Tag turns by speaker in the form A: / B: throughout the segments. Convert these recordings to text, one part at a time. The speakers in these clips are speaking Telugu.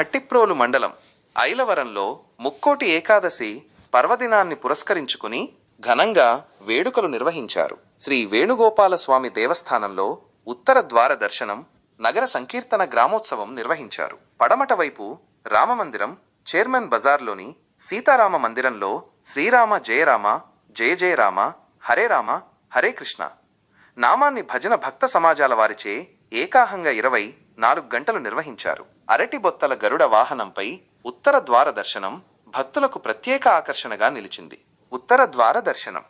A: భట్టిప్రోలు మండలం ఐలవరంలో ముక్కోటి ఏకాదశి పర్వదినాన్ని పురస్కరించుకుని ఘనంగా వేడుకలు నిర్వహించారు. శ్రీ వేణుగోపాల స్వామి దేవస్థానంలో ఉత్తర ద్వార దర్శనం నగర సంకీర్తన గ్రామోత్సవం నిర్వహించారు. పడమట వైపు రామమందిరం చైర్మన్ బజార్లోని సీతారామ మందిరంలో శ్రీరామ జయరామ జయ జయరామ హరే రామ హరే కృష్ణ. నామాన్ని భజన భక్త సమాజాల వారిచే ఏకాహంగా ఇరవై నాలుగు గంటలు నిర్వహించారు. అరటి బొత్తల గరుడ వాహనంపై ఉత్తర ద్వార దర్శనం భక్తులకు ప్రత్యేక ఆకర్షణగా నిలిచింది. ఉత్తర ద్వార దర్శనం.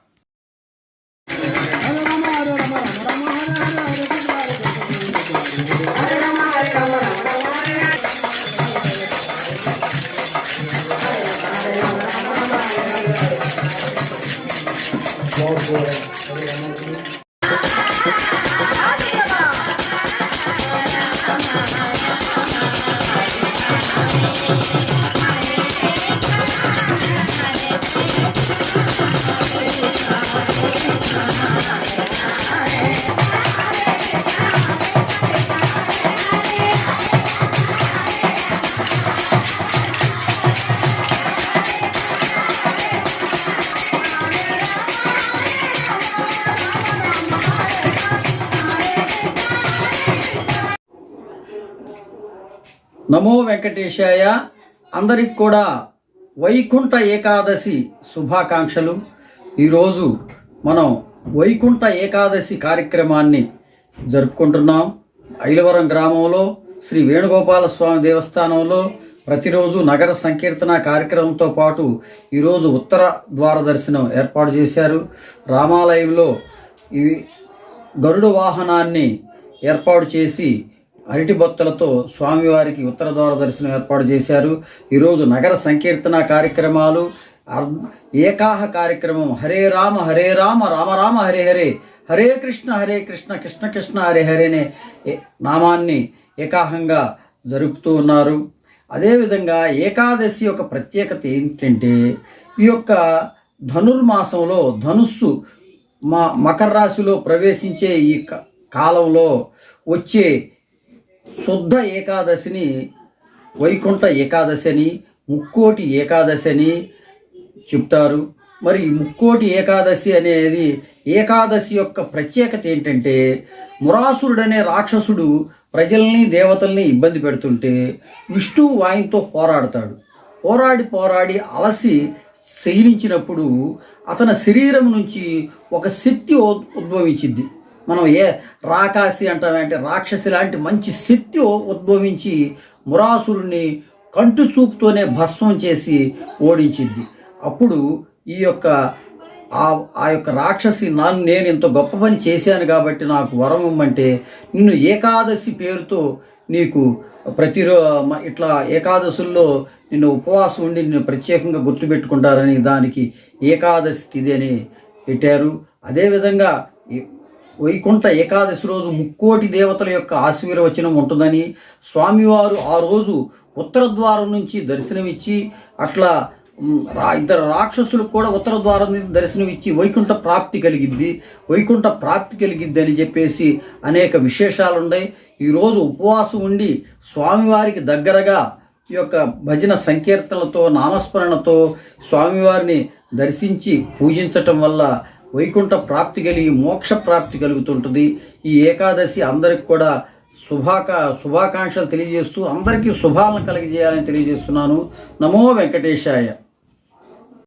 B: నమో వెంకటేశాయ. అందరికి కూడా వైకుంఠ ఏకాదశి శుభాకాంక్షలు. ఈరోజు మనం వైకుంఠ ఏకాదశి కార్యక్రమాన్ని జరుపుకుంటున్నాం. ఐలవరం గ్రామంలో శ్రీ వేణుగోపాల స్వామి దేవస్థానంలో ప్రతిరోజు నగర సంకీర్తన కార్యక్రమంతో పాటు ఈరోజు ఉత్తర ద్వార దర్శనం ఏర్పాటు చేశారు. రామాలయంలో ఇవి గరుడ వాహనాన్ని ఏర్పాటు చేసి అరటి బొత్తలతో స్వామివారికి ఉత్తర ద్వార దర్శనం ఏర్పాటు చేశారు. ఈరోజు నగర సంకీర్తన కార్యక్రమాలు ఏకాహ కార్యక్రమం హరే రామ హరే రామ రామ రామ హరే హరే హరే కృష్ణ హరే కృష్ణ కృష్ణ కృష్ణ హరే హరేనే నామాన్ని ఏకాహంగా జరుపుతూ ఉన్నారు. అదేవిధంగా ఏకాదశి యొక్క ప్రత్యేకత ఏంటంటే ఈ యొక్క ధనుర్మాసంలో ధనుస్సు మా మకర రాశిలో ప్రవేశించే ఈ క- కాలంలో వచ్చే శుద్ధ ఏకాదశిని వైకుంఠ ఏకాదశి అని ముక్కోటి ఏకాదశి అని చెప్తారు. మరి ముక్కోటి ఏకాదశి అనేది ఏకాదశి యొక్క ప్రత్యేకత ఏంటంటే మురాసురుడనే రాక్షసుడు ప్రజల్ని దేవతల్ని ఇబ్బంది పెడుతుంటే విష్ణువు వాయుతో పోరాడతాడు. పోరాడి పోరాడి అలసి శయనించినప్పుడు అతని శరీరం నుంచి ఒక శక్తి ఉద్- ఉద్భవించింది. మనం ఏ రాకాసి అంటామంటే రాక్షసి లాంటి మంచి శక్తి ఉద్భవించి మురాసురుని కంటు చూపుతోనే భస్మం చేసి ఓడించింది. అప్పుడు ఈ యొక్క ఆ ఆ యొక్క రాక్షసి నన్ను నేను ఇంత గొప్ప పని చేశాను కాబట్టి నాకు వరం ఇమ్మంటే నిన్ను ఏకాదశి పేరుతో నీకు ప్రతిరో ఇట్లా ఏకాదశుల్లో నిన్ను ఉపవాసం ఉండి నిన్ను ప్రత్యేకంగా గుర్తుపెట్టుకుంటారని దానికి ఏకాదశి తిది అని పెట్టారు. అదేవిధంగా వైకుంఠ ఏకాదశి రోజు ముక్కోటి దేవతల యొక్క ఆశీర్వచనం ఉంటుందని స్వామివారు ఆ రోజు ఉత్తర ద్వారం నుంచి దర్శనమిచ్చి అట్లా రా- ఇద్దరు రాక్షసులకు కూడా ఉత్తర ద్వారం నుంచి దర్శనమిచ్చి వైకుంఠ ప్రాప్తి కలిగిద్ది. వైకుంఠ ప్రాప్తి కలిగిద్ది అని చెప్పేసి అనేక విశేషాలు ఉన్నాయి ఈరోజు ఉపవాసం ఉండి స్వామివారికి దగ్గరగా ఈ యొక్క భజన సంకీర్తనలతో నామస్మరణతో స్వామివారిని దర్శించి పూజించటం వల్ల వైకుంఠ ప్రాప్తి కలిగి మోక్ష ప్రాప్తి కలుగుతుంటుంది. ఈ ఏకాదశి అందరికి కూడా శుభాకా శుభాకాంక్షలు తెలియజేస్తూ అందరికీ శుభాలను కలిగజేయాలని తెలియజేస్తున్నాను. నమో వెంకటేశాయ.